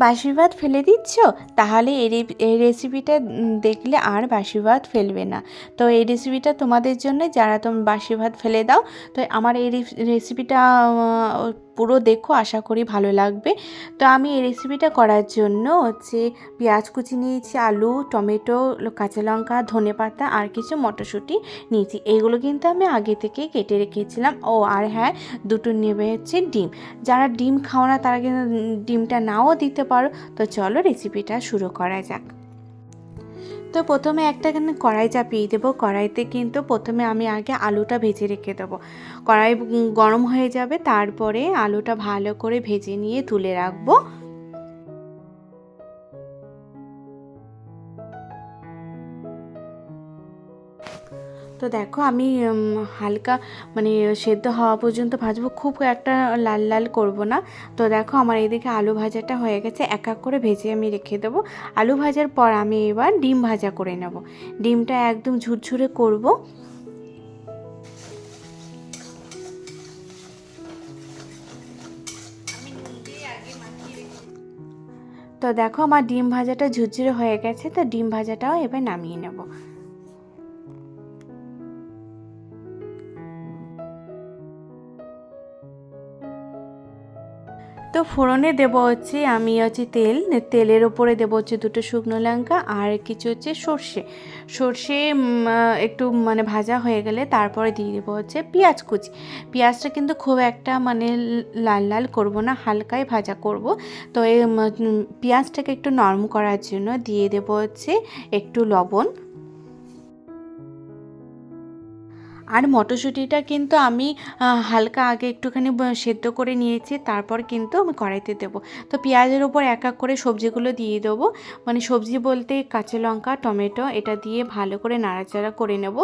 বাসি ভাত ফেলে দিচ্ছ? তাহলে এই রেসিপিটা দেখলে আর বাসি ভাত ফেলবে না। তো এই রেসিপিটা তোমাদের জন্য, যারা তুমি বাসি ভাত ফেলে দাও। তো আমার এই রেসিপিটা পুরো দেখো, আশা করি ভালো লাগবে। তো আমি এই রেসিপিটা করার জন্য হচ্ছে পেঁয়াজ কুচি নিয়েছি, আলু, টমেটো কাঁচা লঙ্কা, ধনে পাতা, আর কিছু মটরশুঁটি নিয়েছি। এগুলো কিন্তু আমি আগে থেকে কেটে রেখেছিলাম। ও, আর হ্যাঁ দুটো নেবে হচ্ছে ডিম। যারা ডিম খাও না, তারা কিন্তু ডিমটা নাও দিতে পারো। তো চলো রেসিপিটা শুরু করা যাক। তো প্রথমে একটা কড়াই চাপিয়ে দেবো। কড়াইতে কিন্তু প্রথমে আমি আগে আলুটা ভেজে রেখে দেবো। কড়াই গরম হয়ে যাবে। তারপরে আলুটা ভালো করে ভেজে নিয়ে তুলে রাখব। তো দেখো আমি হালকা মানে সেদ্ধ হওয়া পর্যন্ত ভাজবো, খুব একটা লাল লাল করব না। তো দেখো আমার এদিকে আলু ভাজাটা হয়ে গেছে, এক এক করে ভেজে আমি রেখে দেবো। আলু ভাজার পর আমি এবার ডিম ভাজা করে নেব। ডিমটা একদম ঝুরঝুরে করব। তো দেখো আমার ডিম ভাজাটা ঝুরঝুরে হয়ে গেছে, তো ডিম ভাজাটাও এবার নামিয়ে নেব। তো ফোড়নে দেবো হচ্ছে আমি হচ্ছে তেল তেলের ওপরে দেবো হচ্ছে দুটো শুকনো লঙ্কা আর কিছু হচ্ছে সর্ষে। সর্ষে একটু মানে ভাজা হয়ে গেলে তারপরে দিয়ে দেবো হচ্ছে পেঁয়াজ কুচি। পেঁয়াজটা কিন্তু খুব একটা মানে লাল লাল করব না, হালকাই ভাজা করব। তো এই পেঁয়াজটাকে একটু নরম করার জন্য দিয়ে দেবো হচ্ছে একটু লবণ। আর মটরশুঁটিটা কিন্তু আমি হালকা আগে একটুখানি সেদ্ধ করে নিয়েছি, তারপর কিন্তু আমি কড়াইতে দেবো। তো পেঁয়াজের ওপর এক এক করে সবজিগুলো দিয়ে দেবো। মানে সবজি বলতে কাঁচা লঙ্কা, টমেটো, এটা দিয়ে ভালো করে নাড়াচাড়া করে নেব।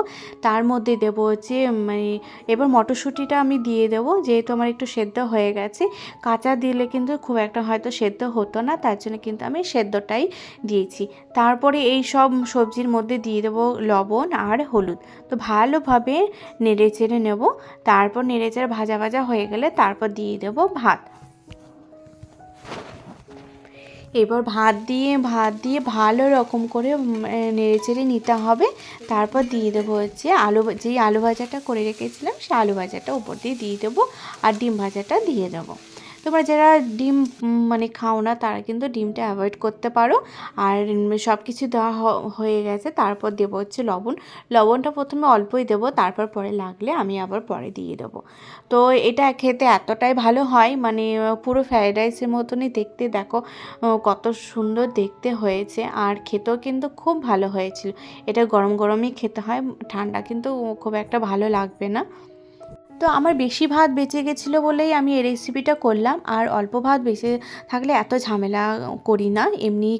তার মধ্যে দেবো হচ্ছে মানে এবার মটরশুঁটিটা আমি দিয়ে দেবো, যেহেতু আমার একটু সেদ্ধ হয়ে গেছে। কাঁচা দিলে কিন্তু খুব একটা হয়তো সেদ্ধ হতো না, তার জন্য কিন্তু আমি সেদ্ধটাই দিয়েছি। তারপরে এই সব সবজির মধ্যে দিয়ে দেবো লবণ আর হলুদ। তো ভালোভাবে নেড়ে চেড়ে নেব। তারপর নেড়ে চেড়ে ভাজা ভাজা হয়ে গেলে তারপর দিয়ে দেব ভাত। এবার ভাত দিয়ে ভাত দিয়ে ভালো রকম করে নেড়ে চেড়ে নিতে হবে। তারপর দিয়ে দেবো হচ্ছে আলু যেই আলু ভাজাটা করে রেখেছিলাম, সে আলু ভাজাটা উপর দিয়ে দিয়ে দেবো আর ডিম ভাজাটা দিয়ে দেবো। তোমরা যারা ডিম মানে খাও না, তারা কিন্তু ডিমটা অ্যাভয়েড করতে পারো। আর সব কিছু দেওয়া হয়ে গেছে। তারপর দেবো হচ্ছে লবণ। লবণটা প্রথমে অল্পই দেবো, তারপর পরে লাগলে আমি আবার পরে দিয়ে দেবো। তো এটা খেতে এতটাই ভালো হয় মানে পুরো ফ্রায়েড রাইসের মতনই দেখতে। দেখো কত সুন্দর দেখতে হয়েছে। আর খেতেও কিন্তু খুব ভালো হয়েছিল। এটা গরম গরমই খেতে হয়। ঠান্ডা কিন্তু খুব একটা ভালো লাগবে না। তো আমার বেশি ভাত বেঁচে গেছিল বলেই আমি এই রেসিপিটা করলাম। আর অল্প ভাত বেঁচে থাকলে এত ঝামেলা করি না, এমনি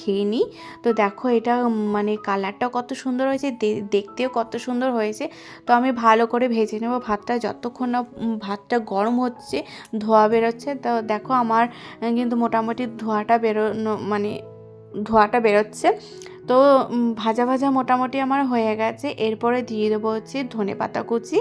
খেয়ে নিই। তো দেখো এটা মানে কালারটা কত সুন্দর হয়েছে দেখতেও কত সুন্দর হয়েছে। তো আমি ভালো করে ভেজে নেব ভাতটা। যতক্ষণ না ভাতটা গরম হচ্ছে, ধোয়া বেরোচ্ছে, তো দেখো আমার কিন্তু মোটামুটি ধোয়াটা বেরোনো মানে ধোয়াটা বেরোচ্ছে। তো ভাজা ভাজা মোটামুটি আমার হয়ে গেছে। এরপরে দিয়ে দেবো হচ্ছে ধনে পাতা কুচি।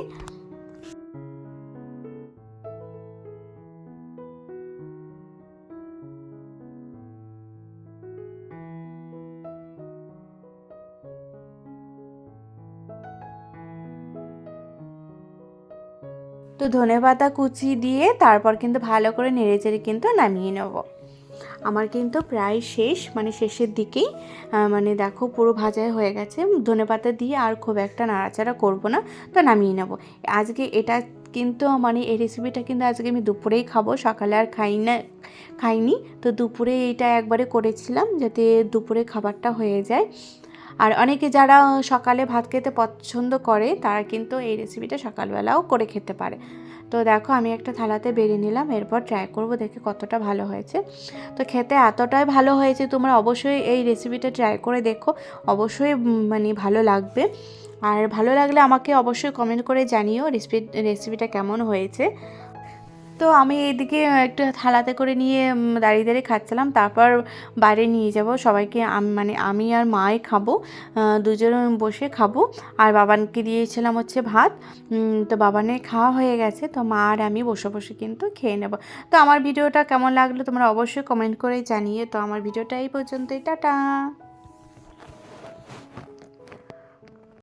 তো ধনেপাতা কুচি দিয়ে তারপর কিন্তু ভালো করে নেড়েচেড়ে কিন্তু নামিয়ে নেব। আমার কিন্তু প্রায় শেষ মানে শেষের দিকেই মানে দেখো পুরো ভাজাই হয়ে গেছে। ধনেপাতা দিয়ে আর খুব একটা নাড়াচাড়া করব না, তো নামিয়ে নেব। আজকে এটা কিন্তু মানে এই রেসিপিটা কিন্তু আজকে আমি দুপুরেই খাব, সকালে আর খাই না, খাইনি। তো দুপুরে এইটা একবারে করেছিলাম যাতে দুপুরে খাবারটা হয়ে যায়। আর অনেকে যারা সকালে ভাত খেতে পছন্দ করে, তারা কিন্তু এই রেসিপিটা সকালবেলাও করে খেতে পারে। তো দেখো, আমি একটা থালাতে বেড়ে নিলাম, এরপর ট্রাই করব দেখে কতটা ভালো হয়েছে। তো খেতে এতটাই ভালো হয়েছে, তোমরা অবশ্যই এই রেসিপিটা ট্রাই করে দেখো। অবশ্যই মানে ভালো লাগবে। আর ভালো লাগলে আমাকে অবশ্যই কমেন্ট করে জানিও রেসিপি রেসিপিটা কেমন হয়েছে। তো আমি এইদিকে একটু থালাতে করে নিয়ে দাঁড়িয়ে দাঁড়িয়ে খাচ্ছিলাম। তারপর বাইরে নিয়ে যাব, সবাইকে আমি মানে আমি আর মাই খাব দুজন বসে খাব। আর বাবানকে দিয়েছিলাম হচ্ছে ভাত। তো বাবানের খাওয়া হয়ে গেছে, তো মা আর আমি বসে বসে কিন্তু খেয়ে নেব। তো আমার ভিডিওটা কেমন লাগল তোমরা অবশ্যই কমেন্ট করে জানিয়ে তো আমার ভিডিওটা এই পর্যন্তই, টাটা!